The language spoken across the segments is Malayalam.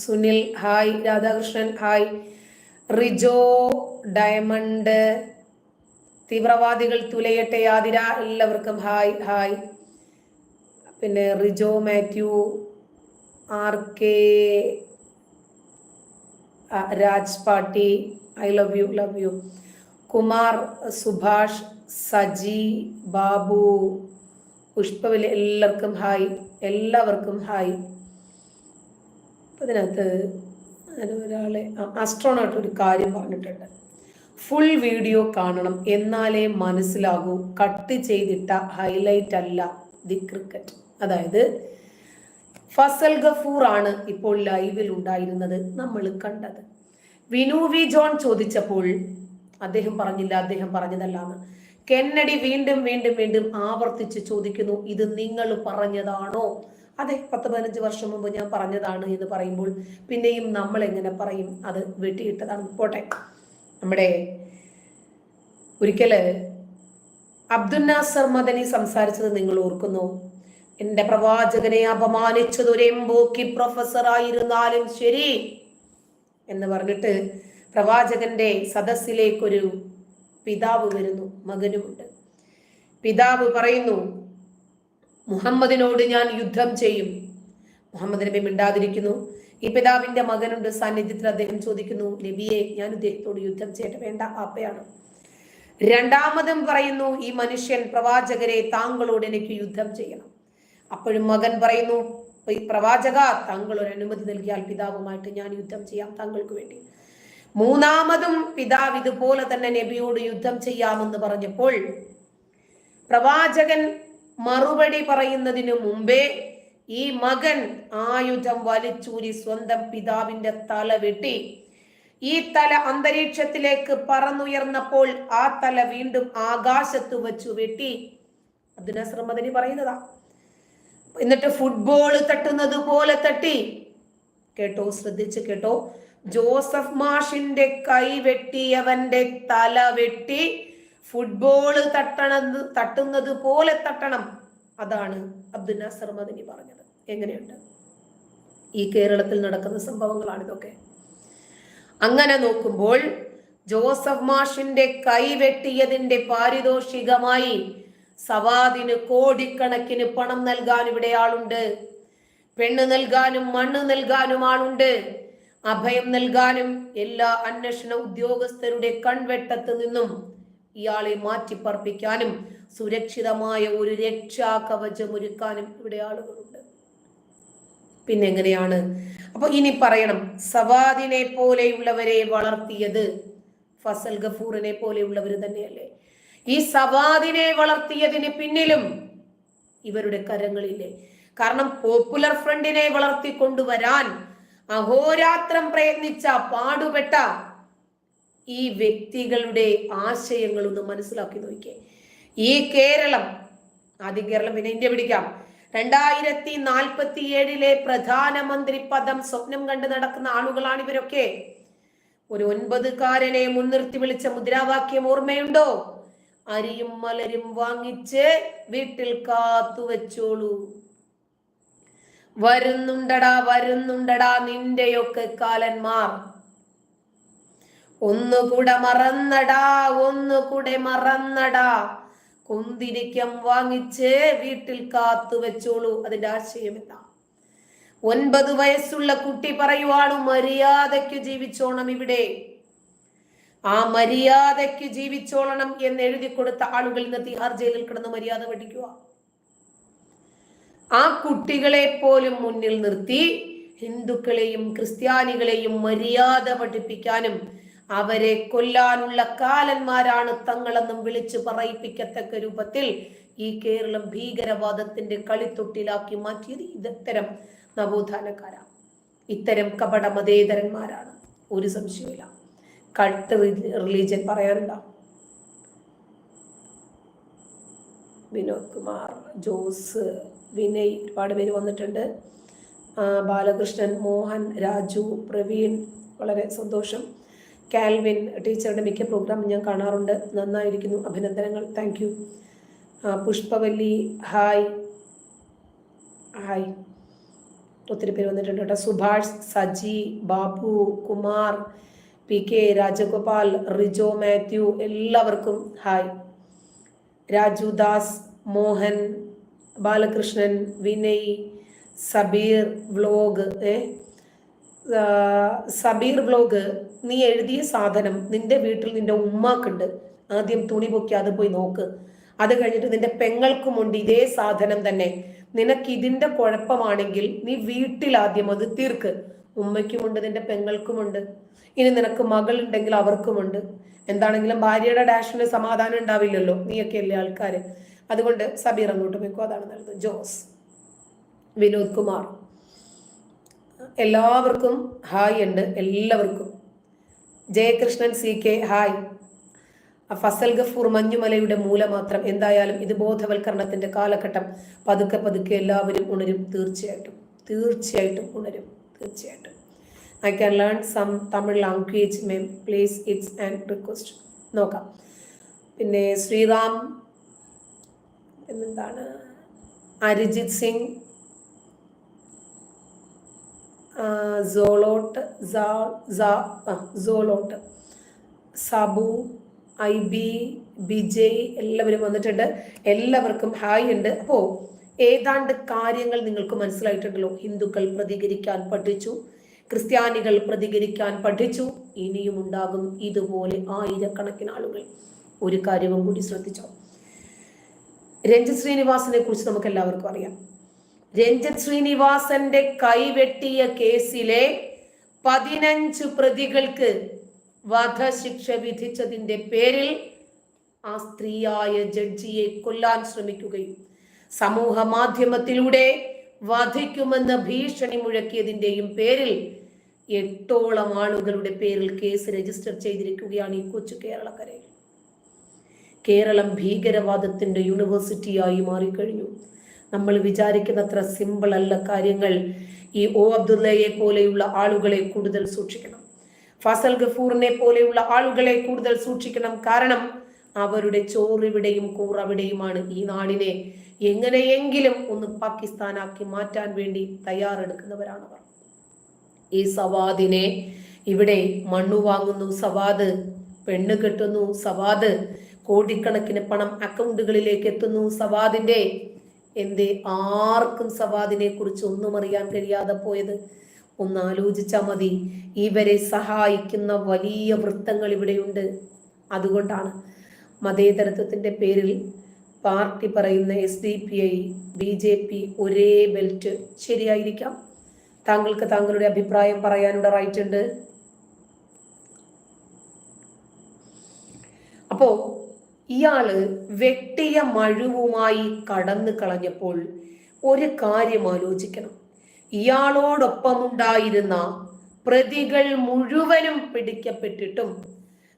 Sunil hi Radhakrishnan hi. Rijo diamond തീവ്രവാദികൾ തുലയട്ടെ ആതിര എല്ലാവർക്കും ഹായ് ഹായ്. പിന്നെ റിജോ മാത്യു ആർ കെ രാജ് പാട്ടി I love you love you. Kumar Subhash Saji Babu പുഷ്പവിലെ എല്ലാവർക്കും ഹായ് എല്ലാവർക്കും ഹായ്. അപ്പം ഇതിനകത്ത് ഒരാളെ ആസ്ട്രോണോട്ട് ഒരു കാര്യം പറഞ്ഞിട്ടുണ്ട്. ഫുൾ വീഡിയോ കാണണം എന്നാലേ മനസ്സിലാകൂ. കട്ട് ചെയ്തിട്ട ഹൈലൈറ്റ് അല്ല ദി ക്രിക്കറ്റ് അതായത് ഫസൽ ഗഫൂർ ആണ് ഇപ്പോൾ ലൈവിൽ ഉണ്ടായിരുന്നത് നമ്മൾ കണ്ടത്. വിനു വി ജോൺ ചോദിച്ചപ്പോൾ അദ്ദേഹം പറഞ്ഞില്ല അദ്ദേഹം പറഞ്ഞതല്ലാന്ന്. കെന്നഡി വീണ്ടും വീണ്ടും വീണ്ടും ആവർത്തിച്ച് ചോദിക്കുന്നു ഇത് നിങ്ങൾ പറഞ്ഞതാണോ? അതെ പത്ത് പതിനഞ്ച് വർഷം മുമ്പ് ഞാൻ പറഞ്ഞതാണ് എന്ന് പറയുമ്പോൾ പിന്നെയും നമ്മൾ എങ്ങനെ പറയും? അത് വെട്ടിയിട്ടതാണ്. പോട്ടെ. നമ്മുടെ ഒരിക്കൽ അബ്ദുൽ നാസർ മദനി സംസാരിച്ചത് നിങ്ങൾ ഓർക്കുന്നു. എന്റെ പ്രവാചകനെ അപമാനിച്ചത് ഒരു എംബോക്കി പ്രൊഫസർ ആയിരുന്നാലും ശരി എന്ന് പറഞ്ഞിട്ട് പ്രവാചകന്റെ സദസ്സിലേക്കൊരു പിതാവ് വരുന്നു മകനുമുണ്ട്. പിതാവ് പറയുന്നു മുഹമ്മദിനോട് ഞാൻ യുദ്ധം ചെയ്യും. മുഹമ്മദ് നബി മിണ്ടാതിരിക്കുന്നു. ഈ പിതാവിന്റെ മകനുണ്ട് സാന്നിധ്യത്തിൽ അദ്ദേഹം ചോദിക്കുന്നു നബിയെ ഞാൻ ഇദ്ദേഹത്തോട് യുദ്ധം ചെയ്യട്ടെ വേണ്ട ആപ്പയാണ് രണ്ടാമതും പറയുന്നു ഈ മനുഷ്യൻ പ്രവാചകരെ താങ്കളോട് എനിക്ക് യുദ്ധം ചെയ്യണം. അപ്പോഴും മകൻ പറയുന്നു പ്രവാചക താങ്കൾ ഒരു അനുമതി നൽകിയാൽ പിതാവുമായിട്ട് ഞാൻ യുദ്ധം ചെയ്യാം താങ്കൾക്ക് വേണ്ടി. മൂന്നാമതും പിതാവ് ഇതുപോലെ തന്നെ നബിയോട് യുദ്ധം ചെയ്യാമെന്ന് പറഞ്ഞപ്പോൾ പ്രവാചകൻ മറുപടി പറയുന്നതിനു മുമ്പേ ഈ മകൻ ആയുധം വലിച്ചൂരി സ്വന്തം പിതാവിന്റെ തല വെട്ടി. ഈ തല അന്തരീക്ഷത്തിലേക്ക് പറന്നുയർന്നപ്പോൾ ആ തല വീണ്ടും ആകാശത്ത് വെച്ചു വെട്ടി. അതിനെ അതിനശ്രമതിനി പറയുന്നതാ. എന്നിട്ട് ഫുട്ബോൾ തട്ടുന്നത് പോലെ തട്ടി. കേട്ടോ ശ്രദ്ധിച്ച് കേട്ടോ. ജോസഫ് മാഷിന്റെ കൈ വെട്ടിയവന്റെ തല വെട്ടി ഫുട്ബോൾ തട്ടണത് തട്ടുന്നത് പോലെ തട്ടണം. അതാണ് അബ്ദുൽ നാസർ മദനി പറഞ്ഞത്. എങ്ങനെയുണ്ട്? ഈ കേരളത്തിൽ നടക്കുന്ന സംഭവങ്ങളാണ് ഇതൊക്കെ. അങ്ങനെ നോക്കുമ്പോൾ ജോസഫ് മാഷിന്റെ കൈ വെട്ടിയതിന്റെ പാരിതോഷികമായി സവാദിന് കോടിക്കണക്കിന് പണം നൽകാൻ ഇവിടെ ആളുണ്ട്. പെണ്ണ് നൽകാനും മണ്ണ് നൽകാനും ആളുണ്ട്. അഭയം നൽകാനും എല്ലാ അന്വേഷണ ഉദ്യോഗസ്ഥരുടെ കൺവെട്ടത്ത് നിന്നും ഇയാളെ മാറ്റിപ്പർപ്പിക്കാനും സുരക്ഷിതമായ ഒരു രക്ഷാ കവചം ഒരുക്കാനും ഇവിടെ ആളുകളുണ്ട്. പിന്നെ എങ്ങനെയാണ്? അപ്പൊ ഇനി പറയണം സവാദിനെ പോലെയുള്ളവരെ വളർത്തിയത് ഫസൽ ഗഫൂറിനെ പോലെയുള്ളവർ തന്നെയല്ലേ? ഈ സവാദിനെ വളർത്തിയതിന് പിന്നിലും ഇവരുടെ കരങ്ങളില്ലേ? കാരണം പോപ്പുലർ ഫ്രണ്ടിനെ വളർത്തിക്കൊണ്ടുവരാൻ അഹോരാത്രം പ്രയത്നിച്ച പാടുപെട്ട ഈ വ്യക്തികളുടെ ആശയങ്ങൾ ഒന്ന് മനസ്സിലാക്കി നോക്കിയേ ഈ കേരളം ആദ്യം കേരളം പിന്നെ ഇന്ത്യ പിടിക്കാം. രണ്ടായിരത്തി നാൽപ്പത്തി ഏഴിലെ പ്രധാനമന്ത്രി പദം സ്വപ്നം കണ്ട് നടക്കുന്ന ആളുകളാണ് ഇവരൊക്കെ. ഒരു ഒൻപതുകാരനെ മുൻനിർത്തി വിളിച്ച മുദ്രാവാക്യം ഓർമ്മയുണ്ടോ? അരിയും മലരും വാങ്ങിച്ച് വീട്ടിൽ കാത്തു വെച്ചോളൂ വരുന്നുണ്ടടാ വരുന്നുണ്ടടാ നിന്റെയൊക്കെ കാലന്മാർ. ഒന്നുകൂടെ മറന്നടാ ഒന്നുകൂടെ മറന്നടാ. കുന്തിരിക്കം വാങ്ങിച്ച് വീട്ടിൽ കാത്തു വെച്ചോളൂ അതിന്റെ ആശയം എന്താ ഒൻപത് വയസ്സുള്ള കുട്ടി പറയുവാണ് മര്യാദയ്ക്ക് ജീവിച്ചോണം ഇവിടെ. ആ മര്യാദയ്ക്ക് ജീവിച്ചോളണം എന്ന് എഴുതി കൊടുത്ത ആളുകൾ ഇന്ന് തിഹാർ ജയിലിൽ കിടന്ന് മര്യാദ പഠിക്കുക ആ കുട്ടികളെ പോലും മുന്നിൽ നിർത്തി ഹിന്ദുക്കളെയും ക്രിസ്ത്യാനികളെയും മര്യാദ പഠിപ്പിക്കാനും അവരെ കൊല്ലാനുള്ള കാലന്മാരാണ് തങ്ങളെന്നും വിളിച്ചു പറയിപ്പിക്കത്തക്ക രൂപത്തിൽ ഈ കേരളം ഭീകരവാദത്തിന്റെ കളിത്തൊട്ടിലാക്കി മാറ്റിയത് ഇത്തരം നവോത്ഥാനക്കാരാണ് ഇത്തരം കപട മതേതരന്മാരാണ്. ഒരു സംശയമില്ല കൾട്ട് റിലീജിയൻ പറയാറുണ്ടോ വിനോദ് കുമാർ ജോസ് വിനയ് ഒരുപാട് പേര് വന്നിട്ടുണ്ട്. ബാലകൃഷ്ണൻ മോഹൻ രാജു പ്രവീൺ വളരെ സന്തോഷം. കാൽവിൻ ടീച്ചറുടെ മിക്ക പ്രോഗ്രാം ഞാൻ കാണാറുണ്ട്. നന്നായിരിക്കുന്നു. അഭിനന്ദനങ്ങൾ. Thank you Pushpavalli hi. Hi. ഒത്തിരി പേര് വന്നിട്ടുണ്ട് കേട്ടോ. സുഭാഷ് സജി ബാബു കുമാർ പി കെ രാജഗോപാൽ റിജോ മാത്യു എല്ലാവർക്കും ഹായ്. രാജു ദാസ് മോഹൻ ബാലകൃഷ്ണൻ വിനയ് സബീർ വ്ലോഗ് ഏ? സബീർ വ്ലോഗ് നീ എഴുതിയ സാധനം നിന്റെ വീട്ടിൽ നിന്റെ ഉമ്മാക്കുണ്ട്. ആദ്യം തുണി പൊക്കി അത് പോയി നോക്ക്. അത് കഴിഞ്ഞിട്ട് നിന്റെ പെങ്ങൾക്കുമുണ്ട് ഇതേ സാധനം തന്നെ. നിനക്ക് ഇതിന്റെ കുഴപ്പമാണെങ്കിൽ നീ വീട്ടിൽ ആദ്യം അത് തീർക്ക്. ഉമ്മയ്ക്കുമുണ്ട് നിന്റെ പെങ്ങൾക്കുമുണ്ട് ഇനി നിനക്ക് മകളുണ്ടെങ്കിൽ അവർക്കുമുണ്ട് എന്താണെങ്കിലും ഭാര്യയുടെ ഡാഷിന് സമാധാനം ഉണ്ടാവില്ലല്ലോ. നീയൊക്കെ അല്ലേ ആൾക്കാര്. അതുകൊണ്ട് സബീർ അങ്ങോട്ട് പോയിക്കോ അതാണ് നല്ലത്. ജോസ് വിനോദ് കുമാർ. എല്ലാവർക്കും ഹായ് ഉണ്ട് എല്ലാവർക്കും. Jayakrishnan C K hi. Fazal Gafoor മഞ്ഞുമലയുടെ മൂലമാത്രം എന്തായാലും ഇത് ബോധവൽക്കരണത്തിന്റെ കാലഘട്ടം പതുക്കെ പതുക്കെ എല്ലാവരും ഉണരും തീർച്ചയായിട്ടും തീർച്ചയായിട്ടും ഉണരും തീർച്ചയായിട്ടും. I can learn some Tamil language ma'am please it's and request നോക്കാം. പിന്നെ ശ്രീറാം പിന്നെന്താണ്? അരിജിത് സിംഗ് സോളോട്ട് സോളോട്ട് സബു ഐ ബി ബിജയ് എല്ലാവരും വന്നിട്ടുണ്ട്. എല്ലാവർക്കും ഹായ് ഉണ്ട്. അപ്പോൾ ഏതാണ്ട് കാര്യങ്ങൾ നിങ്ങൾക്ക് മനസ്സിലായിട്ടുണ്ടല്ലോ. ഹിന്ദുക്കൾ പ്രതികരിക്കാൻ പഠിച്ചു ക്രിസ്ത്യാനികൾ പ്രതികരിക്കാൻ പഠിച്ചു ഇനിയും ഉണ്ടാകും ഇതുപോലെ ആയിരക്കണക്കിന് ആളുകൾ. ഒരു കാര്യവും കൂടി ശ്രദ്ധിച്ചോ. രഞ്ജിത് ശ്രീനിവാസനെ കുറിച്ച് നമുക്ക് എല്ലാവർക്കും അറിയാം. രഞ്ജിത് ശ്രീനിവാസന്റെ കൈവെട്ടിയ കേസിലെ പതിനഞ്ച് പ്രതികൾക്ക് വധശിക്ഷ വിധിച്ചതിന്റെ പേരിൽ ആ സ്ത്രീയായ ജഡ്ജിയെ കൊല്ലാൻ ശ്രമിക്കുകയും സമൂഹ മാധ്യമത്തിലൂടെ വധിക്കുമെന്ന് ഭീഷണി മുഴക്കിയതിന്റെയും പേരിൽ എട്ടോളം ആളുകളുടെ പേരിൽ കേസ് രജിസ്റ്റർ ചെയ്തിരിക്കുകയാണ് ഈ കൊച്ചു കേരളക്കരയിൽ. കേരളം ഭീകരവാദത്തിന്റെ യൂണിവേഴ്സിറ്റിയായി മാറിക്കഴിഞ്ഞു. നമ്മൾ വിചാരിക്കുന്നത്ര സിമ്പിൾ അല്ല കാര്യങ്ങൾ. ഈ ഒ അബ്ദുല്ലയെ പോലെയുള്ള ആളുകളെ കൂടുതൽ സൂക്ഷിക്കണം. ഫസൽ ഗഫൂറിനെ പോലെയുള്ള ആളുകളെ കൂടുതൽ സൂക്ഷിക്കണം. കാരണം അവരുടെ ചോറിവിടെയും കൂറവിടെയുമാണ് ഈ നാടിനെ എങ്ങനെയെങ്കിലും ഒന്ന് പാകിസ്ഥാനാക്കി മാറ്റാൻ വേണ്ടി തയ്യാറെടുക്കുന്നവരാണവർ. ഈ സവാദിനെ ഇവിടെ മണ്ണു വാങ്ങുന്നു സവാദ് പെണ്ണ് കെട്ടുന്നു സവാദ് കോടിക്കണക്കിന് പണം അക്കൗണ്ടുകളിലേക്ക് എത്തുന്നു സവാദിന്റെ. എന്തേ ആർക്കും സവാദിനെ കുറിച്ച് ഒന്നും അറിയാൻ കഴിയാതെ പോയത്? ഒന്ന് ആലോചിച്ചാൽ മതി. ഇവരെ സഹായിക്കുന്ന വലിയ വൃത്തങ്ങൾ ഇവിടെയുണ്ട്. അതുകൊണ്ടാണ് മതേതരത്വത്തിന്റെ പേരിൽ പാർട്ടി പറയുന്ന S D P I B J P ഒരേ ബെൽറ്റ് ശരിയായിരിക്കാം. താങ്കൾക്ക് താങ്കളുടെ അഭിപ്രായം പറയാനുള്ള റൈറ്റ് ഉണ്ട്. അപ്പോ ഇയാൾ വെട്ടിയ മഴുവുമായി കടന്നു കളഞ്ഞപ്പോൾ ഒരു കാര്യം ആലോചിക്കണം. ഇയാളോടൊപ്പമുണ്ടായിരുന്ന പ്രതികൾ മുഴുവനും പിടിക്കപ്പെട്ടിട്ടും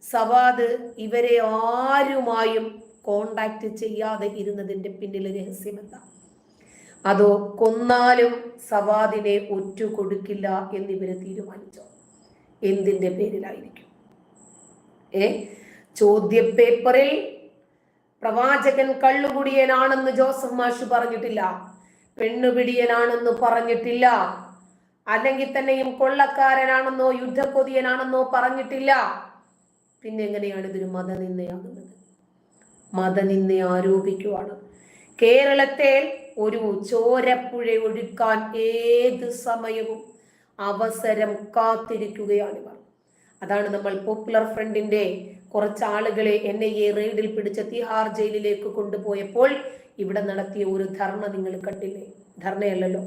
സവാദ് ഇവരെ ആരുമായും കോണ്ടാക്ട് ചെയ്യാതെ ഇരുന്നതിന്റെ പിന്നിൽ രഹസ്യമെന്താ അതോ കൊന്നാലും സവാദിനെ ഒറ്റ കൊടുക്കില്ല എന്നിവര് തീരുമാനിച്ചോ? എന്തിന്റെ പേരിലായിരിക്കും? ഏ? ചോദ്യപേപ്പറിൽ പ്രവാചകൻ കള്ളുകുടിയനാണെന്ന് ജോസഫ് മാഷ് പറഞ്ഞിട്ടില്ല. പെണ്ണുപിടിയനാണെന്ന് പറഞ്ഞിട്ടില്ല. അല്ലെങ്കിൽ തന്നെയും കൊള്ളക്കാരനാണെന്നോ യുദ്ധക്കൊതിയനാണെന്നോ പറഞ്ഞിട്ടില്ല. പിന്നെ എങ്ങനെയാണ് ഇതൊരു മതനിന്ദയാകുന്നത്? മതനിന്ദ ആരോപിക്കുവാണ്. കേരളത്തെ ഒരു ചോരപ്പുഴ ഒഴുക്കാൻ ഏത് സമയവും അവസരം കാത്തിരിക്കുകയാണ് ഇവർ. അതാണ് നമ്മൾ പോപ്പുലർ ഫ്രണ്ടിന്റെ കുറച്ച് ആളുകളെ എൻ ഐ എ റെയ്ഡിൽ പിടിച്ച തിഹാർ ജയിലിലേക്ക് കൊണ്ടുപോയപ്പോൾ ഇവിടെ നടത്തിയ ഒരു ധർണ നിങ്ങൾ കണ്ടില്ലേ? ധർണയല്ലല്ലോ.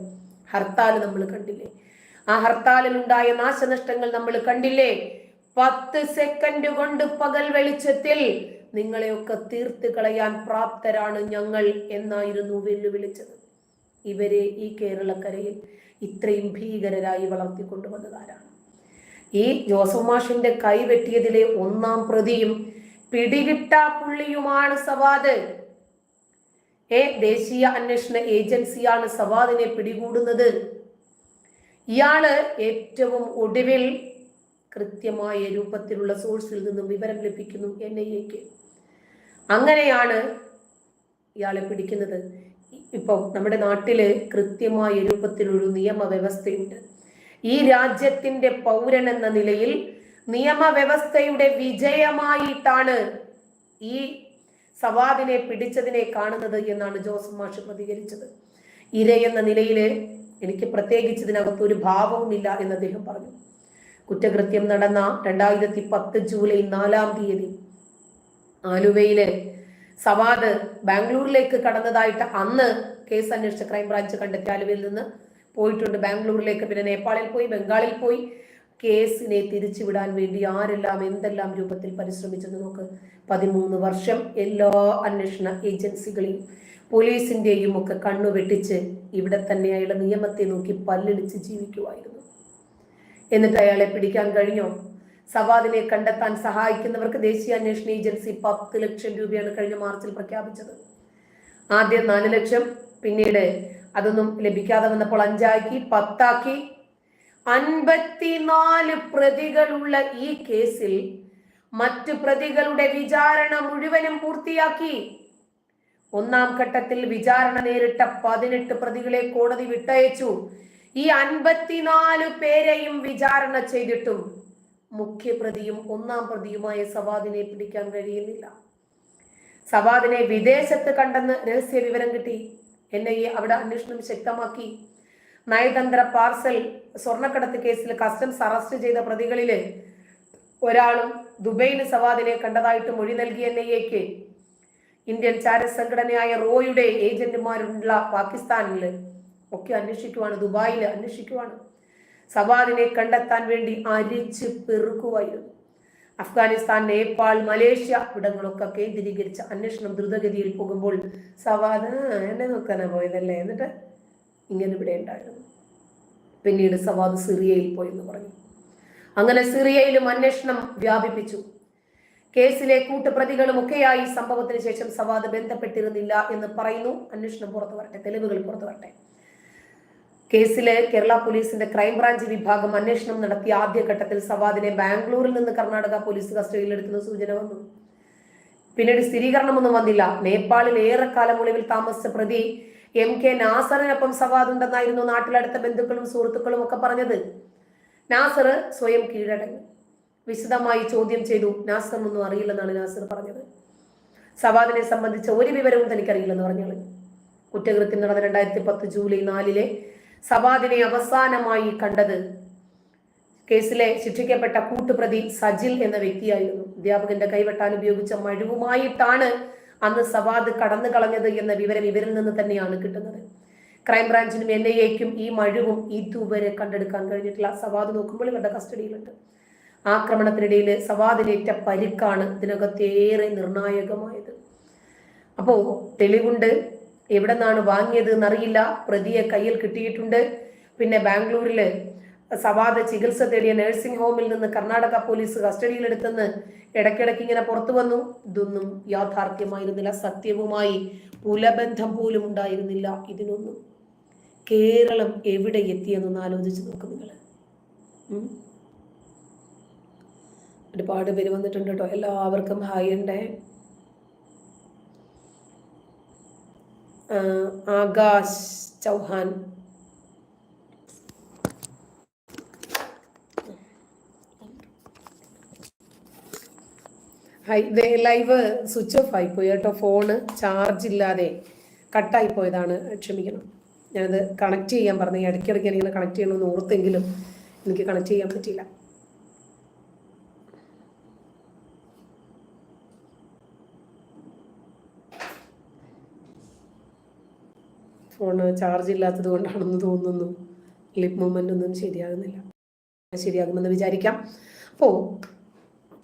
ഹർത്താൽ നമ്മൾ കണ്ടില്ലേ? ആ ഹർത്താലിൽ ഉണ്ടായ നാശനഷ്ടങ്ങൾ നമ്മൾ കണ്ടില്ലേ? പത്ത് സെക്കൻഡ് കൊണ്ട് പകൽ വെളിച്ചത്തിൽ നിങ്ങളെയൊക്കെ തീർത്ത് കളയാൻ പ്രാപ്തരാണ് ഞങ്ങൾ എന്നായിരുന്നു വെല്ലുവിളിച്ചത്. ഇവരെ ഈ കേരളക്കരയിൽ ഇത്രയും ഭീകരരായി വളർത്തിക്കൊണ്ടുവന്നതാരാണ്? ഈ ജോസഫ് മാഷിന്റെ കൈ വെട്ടിയതിലെ ഒന്നാം പ്രതിയും പിടികിട്ട പുള്ളിയുമാണ് സവാദ്. ഏ ദേശീയ അന്വേഷണ ഏജൻസിയാണ് സവാദിനെ പിടികൂടുന്നത്. ഇയാൾ ഏറ്റവും ഒടുവിൽ കൃത്യമായ രൂപത്തിലുള്ള സോഴ്സിൽ നിന്നും വിവരം ലഭിക്കുന്നു എൻ ഐ എക്ക്. അങ്ങനെയാണ് ഇയാളെ പിടിക്കുന്നത്. ഇപ്പം നമ്മുടെ നാട്ടിൽ കൃത്യമായ രൂപത്തിലൊരു നിയമവ്യവസ്ഥയുണ്ട്. ഈ രാജ്യത്തിന്റെ പൗരൻ എന്ന നിലയിൽ നിയമവ്യവസ്ഥയുടെ വിജയമായിട്ടാണ് ഈ സവാദിനെ പിടിച്ചതിനെ കാണുന്നത് എന്നാണ് ജോസഫ് മാഷ് പ്രതികരിച്ചത്. ഇര എന്ന നിലയിൽ എനിക്ക് പ്രത്യേകിച്ച് ഇതിനകത്ത് ഒരു ഭാവവുമില്ല എന്ന് അദ്ദേഹം പറഞ്ഞു. കുറ്റകൃത്യം നടന്ന രണ്ടായിരത്തി പത്ത് ജൂലൈ നാലാം തീയതി ആലുവയിലെ സവാദ് ബാംഗ്ലൂരിലേക്ക് കടന്നതായിട്ട് അന്ന് കേസ് അന്വേഷിച്ച ക്രൈംബ്രാഞ്ച് കണ്ടെത്തി ആലുവയിൽ നിന്ന് പോയിട്ടുണ്ട്. ബാംഗ്ലൂരിലേക്ക് പിന്നെ നേപ്പാളിൽ പോയി ബംഗാളിൽ പോയി. കേസിനെ തിരിച്ചുവിടാൻ വേണ്ടി ആരെല്ലാം എന്തെല്ലാം രൂപത്തിൽ പരിശ്രമിച്ചെന്ന് നോക്ക്. പതിമൂന്ന് വർഷം എല്ലാ അന്വേഷണ ഏജൻസികളെയും പോലീസിന്റെയും ഒക്കെ കണ്ണു വെട്ടിച്ച് ഇവിടെ തന്നെ അയാളുടെ നിയമത്തെ നോക്കി പല്ലിടിച്ച് ജീവിക്കുമായിരുന്നു എന്നിട്ട് അയാളെ പിടിക്കാൻ കഴിഞ്ഞോ? സവാദിനെ കണ്ടെത്താൻ സഹായിക്കുന്നവർക്ക് ദേശീയ അന്വേഷണ ഏജൻസി പത്ത് ലക്ഷം രൂപയാണ് കഴിഞ്ഞ മാർച്ചിൽ പ്രഖ്യാപിച്ചത്. ആദ്യം നാല് ലക്ഷം പിന്നീട് അതൊന്നും ലഭിക്കാതെ വന്നപ്പോൾ അഞ്ചാക്കി പത്താക്കി. അൻപത്തിനാല് പ്രതികളുള്ള ഈ കേസിൽ മറ്റു പ്രതികളുടെ വിചാരണ മുഴുവനും പൂർത്തിയാക്കി. ഒന്നാം ഘട്ടത്തിൽ വിചാരണ നേരിട്ട പതിനെട്ട് പ്രതികളെ കോടതി വിട്ടയച്ചു. ഈ അൻപത്തിനാല് പേരെയും വിചാരണ ചെയ്തിട്ടും മുഖ്യപ്രതിയും ഒന്നാം പ്രതിയുമായ സവാദിനെ പിടിക്കാൻ കഴിയുന്നില്ല. സവാദിനെ വിദേശത്ത് കണ്ടെന്ന് രഹസ്യ വിവരം കിട്ടി. എൻ ഐ എ അവിടെ അന്വേഷണം ശക്തമാക്കി. നയതന്ത്ര പാർസൽ സ്വർണക്കടത്ത് കേസിൽ കസ്റ്റംസ് അറസ്റ്റ് ചെയ്ത പ്രതികളിൽ ഒരാളും ദുബൈയിൽ സവാദിനെ കണ്ടതായിട്ട് മൊഴി നൽകി എൻ ഐ എക്ക് ഇന്ത്യൻ ചാരസംഘടനയായ റോയുടെ ഏജന്റുമാരുള്ള പാകിസ്ഥാനിൽ ഒക്കെ അന്വേഷിക്കുവാണ് ദുബായിൽ അന്വേഷിക്കുവാണ്. സവാദിനെ കണ്ടെത്താൻ വേണ്ടി അരിച്ച് പെറുക്കുമായിരുന്നു അഫ്ഗാനിസ്ഥാൻ നേപ്പാൾ മലേഷ്യ ഇവിടങ്ങളൊക്കെ കേന്ദ്രീകരിച്ച അന്വേഷണം ദ്രുതഗതിയിൽ പോകുമ്പോൾ സവാദ് എന്നെ നോക്കാനാ പോയതല്ലേ? എന്നിട്ട് ഇങ്ങനെ ഇവിടെ ഉണ്ടായിരുന്നു. പിന്നീട് സവാദ് സിറിയയിൽ പോയെന്ന് പറഞ്ഞു. അങ്ങനെ സിറിയയിലും അന്വേഷണം വ്യാപിപ്പിച്ചു. കേസിലെ കൂട്ടുപ്രതികളും ഒക്കെയായി. സംഭവത്തിന് ശേഷം സവാദ് ബന്ധപ്പെട്ടിരുന്നില്ല എന്ന് പറയുന്നു. അന്വേഷണം പുറത്തു വരട്ടെ തെളിവുകൾ പുറത്തു വരട്ടെ കേസിലെ കേരള പോലീസിന്റെ ക്രൈംബ്രാഞ്ച് വിഭാഗം അന്വേഷണം നടത്തിയ ആദ്യഘട്ടത്തിൽ സവാദിനെ ബാംഗ്ലൂരിൽ നിന്ന് കർണാടക പോലീസ് കസ്റ്റഡിയിൽ എടുക്കുന്ന സൂചന വന്നു. പിന്നീട് സ്ഥിരീകരണമൊന്നും വന്നില്ല. നേപ്പാളിൽ ഏറെക്കാലം ഒളിവിൽ താമസിച്ച പ്രതി എം കെ നാസറിനൊപ്പം സവാദ് ഉണ്ടെന്നായിരുന്നു നാട്ടിലടുത്ത ബന്ധുക്കളും സുഹൃത്തുക്കളും ഒക്കെ പറഞ്ഞത്. നാസർ സ്വയം കീഴടങ്ങി. വിശദമായി ചോദ്യം ചെയ്തു. നാസറിനൊന്നും അറിയില്ലെന്നാണ് നാസർ പറഞ്ഞത്. സവാദിനെ സംബന്ധിച്ച ഒരു വിവരവും തനിക്കറിയില്ലെന്ന് പറഞ്ഞു കുറ്റകൃത്യം നടന്ന രണ്ടായിരത്തി പത്ത് ജൂലൈ നാലിലെ സവാദിനെ അവസാനമായി കണ്ടത് കേസിലെ ശിക്ഷിക്കപ്പെട്ട കൂട്ടുപ്രതി സജിൽ എന്ന വ്യക്തിയായിരുന്നു. അധ്യാപകന്റെ കൈവെട്ടാൻ ഉപയോഗിച്ച മഴുവുമായിട്ടാണ് അന്ന് സവാദ് കടന്നു കളഞ്ഞത് എന്ന വിവരം ഇവരിൽ നിന്ന് തന്നെയാണ് കിട്ടുന്നത്. ക്രൈംബ്രാഞ്ചിനും എൻ ഐ എക്കും ഈ മഴുവും ഇതുവരെ കണ്ടെടുക്കാൻ കഴിഞ്ഞിട്ടില്ല. സവാദ് നോക്കുമ്പോൾ ഇവരുടെ കസ്റ്റഡിയിലുണ്ട്. ആക്രമണത്തിനിടയിൽ സവാദിനേറ്റ പരിക്കാണ് ഇതിനകത്തേറെ നിർണായകമായത്. അപ്പോ തെളിവുണ്ട് എവിടെ നിന്നാണ് വാങ്ങിയത് എന്നറിയില്ല പ്രതിയെ കയ്യിൽ കിട്ടിയിട്ടുണ്ട്. പിന്നെ ബാംഗ്ലൂരിൽ സവാദ ചികിത്സ തേടിയ നഴ്സിംഗ് ഹോമിൽ നിന്ന് കർണാടക പോലീസ് കസ്റ്റഡിയിലെടുത്തെന്ന് ഇടയ്ക്കിടയ്ക്ക് ഇങ്ങനെ പുറത്തു വന്നു. ഇതൊന്നും യാഥാർത്ഥ്യമായിരുന്നില്ല. സത്യവുമായി പുലബന്ധം പോലും ഉണ്ടായിരുന്നില്ല. ഇതിനൊന്നും കേരളം എവിടെ എത്തിയെന്നൊന്ന് ആലോചിച്ച് നോക്കും നിങ്ങൾ. ഒരുപാട് പേര് വന്നിട്ടുണ്ട് കേട്ടോ. എല്ലാവർക്കും ഹായ് ഉണ്ടേ. Akash Chauhan. Live switch off ആയിപ്പോയി കേട്ടോ. ഫോണ് ചാർജ് ഇല്ലാതെ കട്ടായി പോയതാണ്. ക്ഷമിക്കണം. ഞാനത് കണക്ട് ചെയ്യാൻ പറഞ്ഞു. ഇടയ്ക്കിടയ്ക്ക് എനിക്കിങ്ങനെ കണക്ട് ചെയ്യണമെന്ന് ഓർത്തെങ്കിലും എനിക്ക് കണക്ട് ചെയ്യാൻ പറ്റിയില്ല. ഫോൺ ചാർജ് ഇല്ലാത്തത് കൊണ്ടാണെന്ന് തോന്നുന്നു. ലിപ് മൂവ്മെന്റ് ഒന്നും ശരിയാകുന്നില്ല. ശരിയാകുമെന്ന് വിചാരിക്കാം. അപ്പോൾ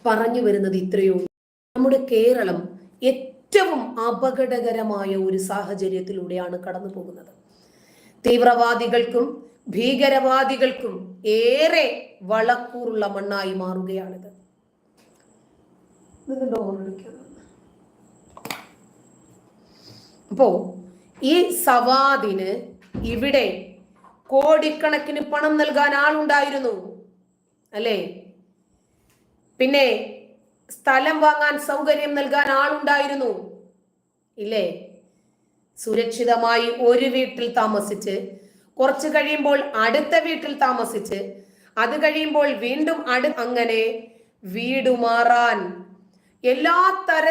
പറഞ്ഞു വരുന്നത് ഇത്രയോ നമ്മുടെ കേരളം ഏറ്റവും അപകടകരമായ ഒരു സാഹചര്യത്തിലൂടെയാണ് കടന്നു പോകുന്നത്. തീവ്രവാദികൾക്കും ഭീകരവാദികൾക്കും ഏറെ വളക്കൂറുള്ള മണ്ണായി മാറുകയാണിത്. അപ്പോ ഈ സവാദിന് ഇവിടെ കോടിക്കണക്കിന് പണം നൽകാൻ ആളുണ്ടായിരുന്നു. അല്ലേ? പിന്നെ സ്ഥലം വാങ്ങാൻ സൗകര്യം നൽകാൻ ആളുണ്ടായിരുന്നു. ഇല്ലേ? സുരക്ഷിതമായി ഒരു വീട്ടിൽ താമസിച്ച് കുറച്ച് കഴിയുമ്പോൾ അടുത്ത വീട്ടിൽ താമസിച്ച് അത് കഴിയുമ്പോൾ വീണ്ടും അടു അങ്ങനെ വീടുമാറാൻ എല്ലാ തര